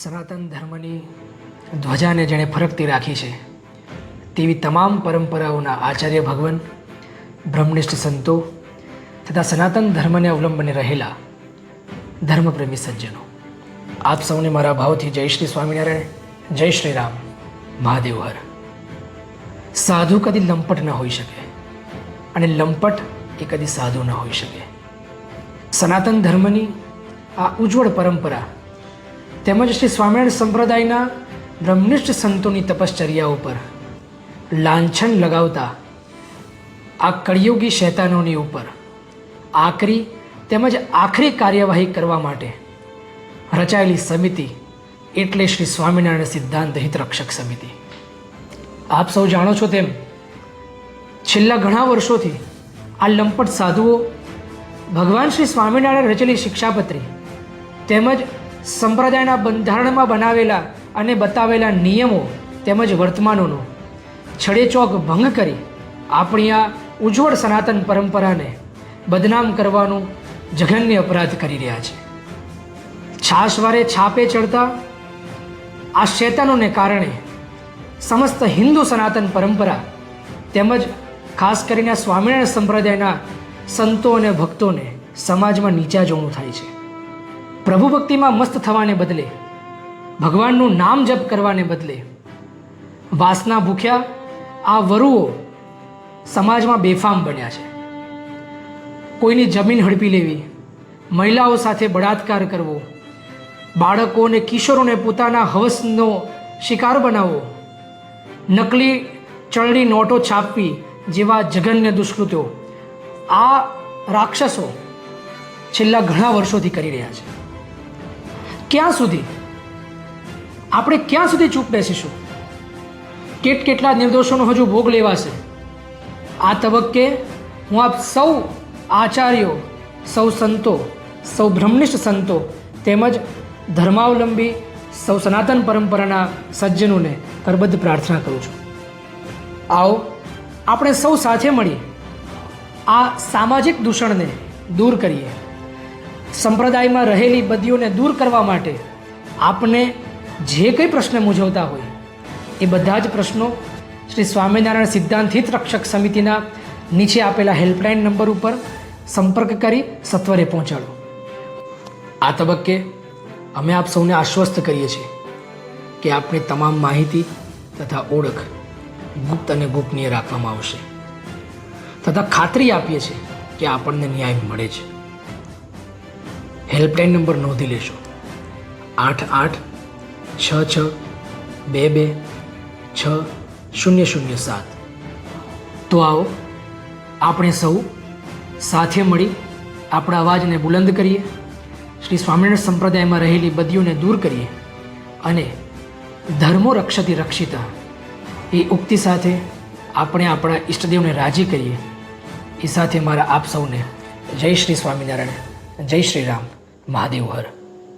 સનાતન ધર્મની ધ્વજાને જેણે ફરકતી રાખી છે, તેવી તમામ પરંપરાઓના આચાર્ય ભગવાન, બ્રહ્મનિષ્ઠ સંતો તથા સનાતન ધર્મને અવલંબને રહેલા ધર્મપ્રેમી સજ્જનો. આપ સૌને મારા ભાવથી જય શ્રી સ્વામિનારાયણ, જય શ્રી રામ, મહાદેવ હર. સાધુ કદી લંપટ ન હોઈ શકે અને લંપટ એ કદી સાધુ ન હોઈ શકે. સનાતન ધર્મની આ ઉજ્જવળ પરંપરા તેમજ શ્રી સ્વામિનારાયણ સંપ્રદાયના બ્રહ્મનિષ્ઠ સંતોની તપશ્ચર્યા ઉપર લાંછન લગાવતા આ કળિયુગી શૈતાનોની ઉપર આકરી તેમજ આખરી કાર્યવાહી કરવા માટે રચાયેલી સમિતિ એટલે શ્રી સ્વામિનારાયણ સિદ્ધાંત હિતરક્ષક સમિતિ. આપ સૌ જાણો છો તેમ છેલ્લા ઘણા વર્ષોથી આ લંપટ સાધુઓ ભગવાન શ્રી સ્વામિનારાયણ રચેલી શિક્ષાપત્રી તેમજ સંપ્રદાયના બંધારણમાં બનાવેલા અને બતાવેલા નિયમો તેમજ વર્તમાનોનો છડેચોક ભંગ કરી આપણી આ ઉજ્જવળ સનાતન પરંપરાને બદનામ કરવાનું જઘન્ય અપરાધ કરી રહ્યા છે. છાશવારે છાપે ચડતા આ શેતાનોને કારણે સમસ્ત હિન્દુ સનાતન પરંપરા તેમજ ખાસ કરીને સ્વામિનારાયણ સંપ્રદાયના સંતો અને ભક્તોને સમાજમાં નીચા જોવું થાય છે. પ્રભુ ભક્તિમાં મસ્ત થવાને બદલે, ભગવાનનું નામ જપ કરવાને બદલે, વાસના ભૂખ્યા, આ વરુઓ સમાજમાં બેફામ બન્યા છે. કોઈની જમીન હડપી લેવી, મહિલાઓ સાથે બળાત્કાર કરવો બાળકો અને કિશોરોને પોતાના હવસનો શિકાર બનાવવો, નકલી ચલણી નોટો છાપવી જેવા જઘન્ય દુષ્કૃત્યો આ રાક્ષસો છેલ્લા ઘણા વર્ષોથી કરી રહ્યા છે. ક્યાં સુધી? આપણે ક્યાં સુધી ચૂપ બેસીશું? કેટ કેટલા નિર્દોષોનો હજુ ભોગ લેવાશે? આ તબક્કે હું આપ સૌ આચાર્યો, સૌ સંતો, સૌ બ્રહ્મનિષ્ઠ સંતો, તેમજ ધર્માવલંબી, સૌ સનાતન પરંપરાના સજ્જનોને કરબદ્ધ પ્રાર્થના કરું છું. આવો, આપણે સૌ સાથે મળી આ સામાજિક દૂષણને દૂર કરીએ. સંપ્રદાયમાં રહેલી બદીઓને દૂર કરવા માટે આપને જે કંઈ પ્રશ્ન મૂંઝવતા હોય એ બધા જ પ્રશ્નો શ્રી સ્વામિનારાયણ સિદ્ધાંત હિત રક્ષક સમિતિના નીચે આપેલા હેલ્પલાઇન નંબર ઉપર સંપર્ક કરી સત્વરે પહોંચાડો. આ તબક્કે અમે આપ સૌને આશ્વસ્ત કરીએ છીએ કે આપની તમામ માહિતી તથા ઓળખ ગુપ્ત અને ગોપનીય રાખવામાં આવશે તથા ખાતરી આપીએ છીએ કે આપણને ન્યાય મળે છે. હેલ્પલાઇન નંબર નોંધી લેશો આઠ આઠ, છ છ, બે બે, છ, શૂન્ય શૂન્ય સાત. તો આવો, આપણે સૌ સાથે મળી આપણા અવાજને બુલંદ કરીએ. શ્રી સ્વામિનારાયણ સંપ્રદાયમાં રહેલી બદીઓને દૂર કરીએ અને ધર્મો રક્ષતી રક્ષિતા એ ઉક્તિ સાથે આપણે આપણા ઈષ્ટદેવને રાજી કરીએ. એ સાથે મારા આપ સૌને જય શ્રી સ્વામિનારાયણ, જય શ્રી રામ. મહાદેવ હર.